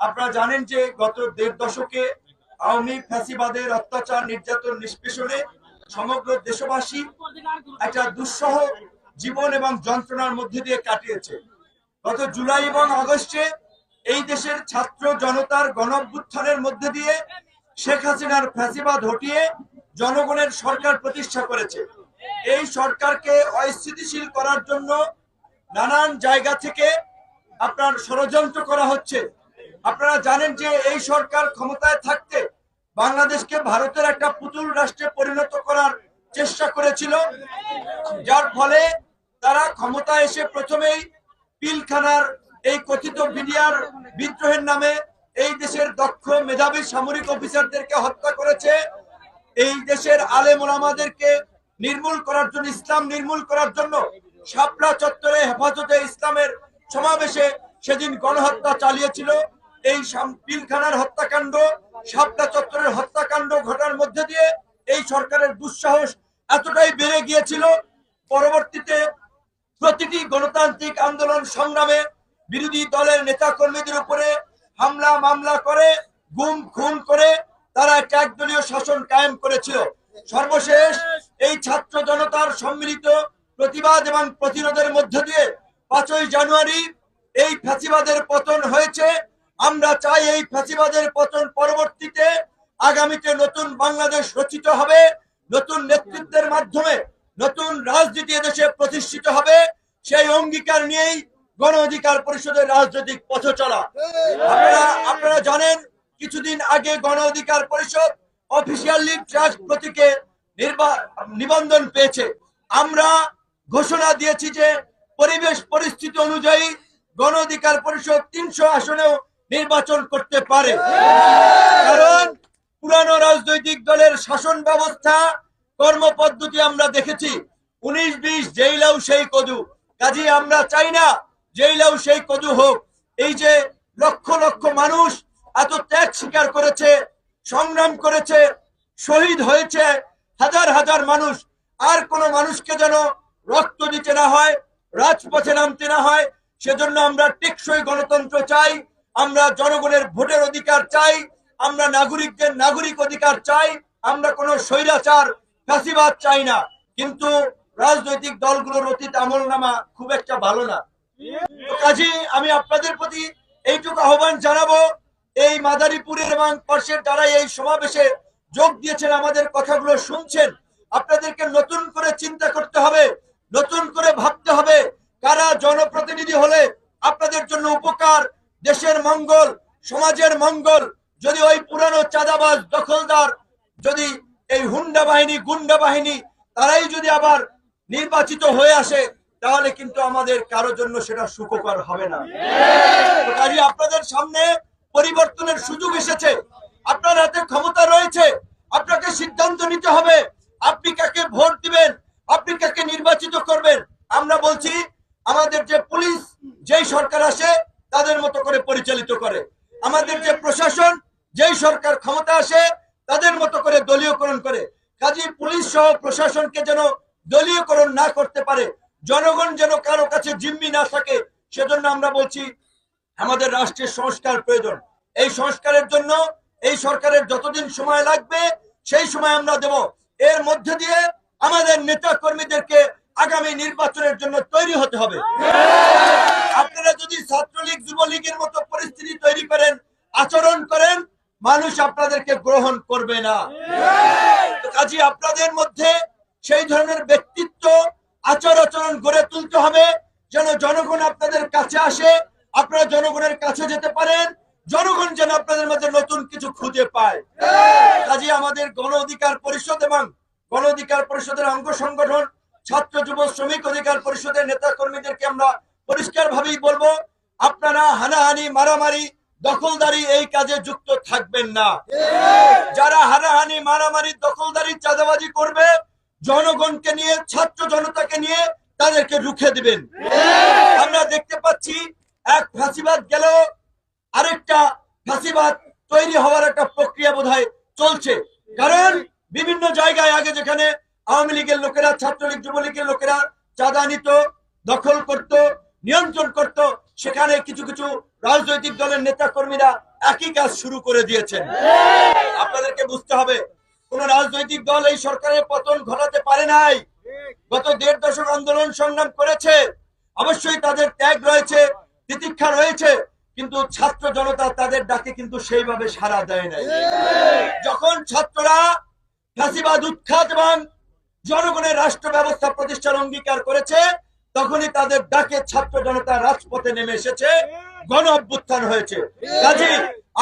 আপনারা জানেন যে গত দেড় দশকে আওয়ামী ফ্যাসিবাদের অত্যাচার, নির্যাতন, নিষ্পেষণে সমগ্র দেশবাসী একটা দুঃসহ জীবন এবং যন্ত্রণার মধ্যে দিয়ে কাটিয়েছে। গত জুলাই এবং আগস্টে এই দেশের ছাত্র জনতার গণঅভ্যুত্থানের মধ্যে দিয়ে শেখ হাসিনার ফ্যাসিবাদ হটিয়ে জনগণের সরকার প্রতিষ্ঠা করেছে। এই সরকারকে অস্থিতিশীল করার জন্য নানান জায়গা থেকে আপনার ষড়যন্ত্র করা হচ্ছে। আপনারা জানেন যে এই সরকার ক্ষমতায় থাকতে বাংলাদেশকে ভারতের একটা পুতুল রাষ্ট্রে পরিণত করার চেষ্টা করেছিল, যার ফলে তারা ক্ষমতায় এসে প্রথমেই পিলখানার এই কথিত বিডিআর বিদ্রোহের নামে এই দেশের দক্ষ মেধাবী সামরিক অফিসারদেরকে হত্যা করেছে। এই দেশের আলেম ওলামাদেরকে নির্মূল করার জন্য, ইসলাম নির্মূল করার জন্য শাপলা চত্বরে হেফাজতে ইসলামের সমাবেশে সেদিন গণহত্যা চালিয়েছিল। এই পিলখানার হত্যাকাণ্ড শাপলা চত্বরের হত্যাকাণ্ড ঘটার মধ্যে দিয়ে এই সরকারের দুঃসাহস এতটাই বেড়ে গিয়েছিল। পরবর্তীতে প্রতিটি গণতান্ত্রিক আন্দোলন সংগ্রামে বিরোধী দলের নেতা কর্মীদের উপরে হামলা, মামলা করে, গুম, খুন করে তারা একদলীয় শাসন কায়েম করেছিল। সর্বশেষ এই ছাত্র জনতার সম্মিলিত প্রতিবাদ এবং প্রতিরোধের মধ্য দিয়ে পাঁচই জানুয়ারি এই ফ্যাসিবাদের পতন হয়েছে। আমরা চাই এই ফ্যাসিবাদের পতন পরবর্তীতে আগামীতে নতুন বাংলাদেশ রচিত হবে, নতুন নেতৃত্বের মাধ্যমে নতুন রাজনীতি এদেশে প্রতিষ্ঠিত হবে, সেই অঙ্গীকার নিয়েই গণ অধিকার পরিষদের রাজনৈতিক পথ চলা। আপনারা আপনারা জানেন, কিছুদিন আগে গণ অধিকার পরিষদ অফিসিয়ালি ট্রাস্ট প্রতীকে নিবন্ধন পেয়েছে। আমরা ঘোষণা দিয়েছি যে পরিবেশ পরিস্থিতি অনুযায়ী গণ অধিকার পরিষদ তিনশো আসনেও নির্বাচন করতে পারে। কারণ পুরানো রাজনৈতিক দলের শাসন ব্যবস্থা, কর্মপদ্ধতি আমরা দেখেছি। উনিশ বিশ জেইলাও সেই কদু। কাজী আমরা চাই না জেইলাও সেই কদু হোক। এই যে লক্ষ লক্ষ মানুষ এত ত্যাগ স্বীকার করেছে, সংগ্রাম করেছে, শহীদ হয়েছে, হাজার হাজার মানুষ। আর কোন মানুষকে যেন রক্ত দিতে না হয়, রাজপথে নামতে না হয়, সেজন্য আমরা টেকসই গণতন্ত্র চাই। আমরা জনগণের ভোটের অধিকার চাই, আমরা নাগরিকদের নাগরিক অধিকার চাই, আমরা কোনো স্বৈরাচার ফাঁসিবাদ চাই না। কিন্তু রাজনৈতিক দলগুলোর অতীত আমল নামা খুব একটা ভালো না। কাজী, আমি আপনাদের প্রতি এইটুকু আহ্বান জানাব, এই মাদারীপুরের এবং পার্শ্বের যারা এই সমাবেশে যোগ দিয়েছেন, আমাদের কথাগুলো শুনছেন, আপনাদেরকে নতুন করে চিন্তা করতে হবে, নতুন করে ভাবতে হবে, কারা জনপ্রতিনিধি হলে আপনাদের জন্য উপকার দেশের মঙ্গল, সমাজের মঙ্গল, যদি ওই পুরানো চাঁদাবাজ দখলদার, যদি এই হুন্ডা বাহিনী, গুন্ডা বাহিনী, তারাই যদি আবার নির্বাচিত হয়ে আসে, তাহলে কিন্তু আমাদের কারোর জন্য সেটা সুখকর হবে না। কাজে, আপনাদের সামনে পরিবর্তনের সুযোগ এসেছে। আপনার হাতে ক্ষমতা রয়েছে। আপনাকে সিদ্ধান্ত নিতে হবে। আপনি কাকে ভোট দিবেন? আপনি কাকে নির্বাচিত করবেন? আমরা বলছি, আমাদের যে পুলিশ, যেই সরকার আসে তাদের মতো করে পরিচালিত করে। আমাদের যে প্রশাসন, যেই সরকার ক্ষমতা আসে, তাদের মতো করে দলীয়করণ করে। কাজী পুলিশ সহ প্রশাসনকে যেন দলীয়করণ না করতে পারে, জনগণ যেন কারও কাছে জিম্মি না থাকে, সেজন্য আমরা বলছি আমাদের রাষ্ট্রের সংস্কার প্রয়োজন। এই সংস্কারের জন্য, এই সরকারের যতদিন সময় লাগবে, সেই সময় আমরা দেব। এর মধ্যে দিয়ে আমাদের নেতা কর্মীদেরকে আগামী নির্বাচনের জন্য তৈরি হতে হবে। আপনারা যদি ছাত্রলীগ যুবলীগের মতো পরিস্থিতি তৈরি করেন আচরণ করেন মানুষ আপনাদেরকে গ্রহণ করবে না। কাজে আপনাদের মধ্যে সেই ধরনের ব্যক্তিত্ব আচার আচরণ গড়ে তুলতে হবে যেন জনগণ আপনাদের কাছে আসে আপনারা জনগণের কাছে যেতে পারেন জনগণ যেন আপনাদের মধ্যে নতুন কিছু খুঁজে পায়। কাজে আমাদের গণ অধিকার পরিষদ এবং গণ অধিকার পরিষদের অঙ্গ সংগঠন ছাত্র যুব শ্রমিক অধিকার পরিষদের নেতা কর্মীদেরকে আমরা পরিষ্কার ভাবেই বলব, আপনারা হানাহানি, মারামারি, দখলদারি এই কাজে যুক্ত থাকবেন না। যারা হানাহানি, মারামারি, দখলদারি, চাঁদাবাজি করবে, জনগণকে নিয়ে, ছাত্র জনতাকে নিয়ে তাদেরকে রুখে দিবেন। আমরা দেখতে পাচ্ছি এক ফাঁসিবাদ গেল আরেকটা ফাঁসিবাদ তৈরি হওয়ার একটা প্রক্রিয়া বোধহয় চলছে। কারণ বিভিন্ন জায়গায় আগে যেখানে আওয়ামী লীগের লোকেরা, ছাত্রলীগ, যুবলীগের লোকেরা চাঁদা নিত, দখল করত নিয়ন্ত্রণ করত, সেখানে কিছু কিছু রাজনৈতিক দলের নেতা কর্মীরা একই কাজ শুরু করে দিয়েছেন। আপনাদেরকে বুঝতে হবে, কোন রাজনৈতিক দল এই সরকারের পতন ঘটাতে পারে নাই। গত দেড় দশক আন্দোলন সংগ্রাম করেছে, অবশ্যই তাদের ত্যাগ রয়েছে, তিতিক্ষা রয়েছে, কিন্তু ছাত্র জনতা তাদের ডাকে কিন্তু সেইভাবে সাড়া দেয় নাই। যখন ছাত্ররা ফাঁসিবাদ উৎখাত এবং জনগণের রাষ্ট্র ব্যবস্থা প্রতিষ্ঠার অঙ্গীকার করেছে তখনই তাদের ডাকে ছাত্র জনতা রাজপথে নেমে এসেছে গণ অভ্যুত্থান হয়েছে। কাজে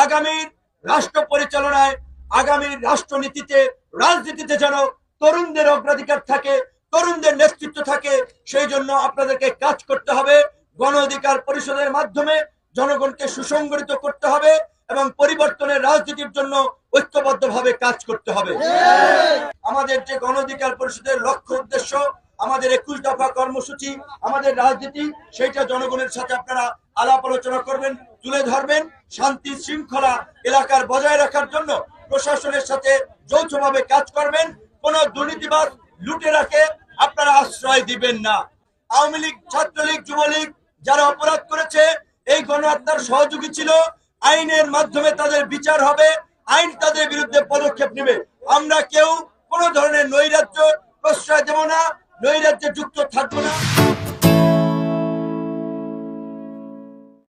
আগামীর রাষ্ট্র পরিচালনায় আগামীর রাষ্ট্রনীতিতে রাজনীতিতে যেন তরুণদের অগ্রাধিকার থাকে তরুণদের নেতৃত্ব থাকে সেই জন্য আপনাদেরকে কাজ করতে হবে গণ অধিকার পরিষদের মাধ্যমে জনগণকে সুসংগঠিত করতে হবে এবং পরিবর্তনের রাজনীতির জন্য ঐক্যবদ্ধভাবে কাজ করতে হবে। আমাদের যে গণ অধিকার পরিষদের লক্ষ্য উদ্দেশ্য আমাদের একুশ দফা কর্মসূচি, আমাদের রাজনীতি, সেইটা জনগণের সাথে আপনারা আলাপ আলোচনা করবেন, তুলে ধরবেন, শান্তি শৃঙ্খলা এলাকার বজায় রাখার জন্য প্রশাসনের সাথে যৌথভাবে কাজ করবেন, কোন দুর্নীতিবাদ লুটেরাকে আপনারা আশ্রয় দিবেন না। আওয়ামী লীগ, ছাত্রলীগ, যুবলীগ যারা অপরাধ করেছে, এই গণহত্যার সহযোগী ছিল, আইনের মাধ্যমে তাদের বিচার হবে, আইন তাদের বিরুদ্ধে পদক্ষেপ নেবে। আমরা কেউ কোন ধরনের নৈরাজ্য, প্রশ্রয় দেব না নৈরাজ্যযুক্ত থাকব না।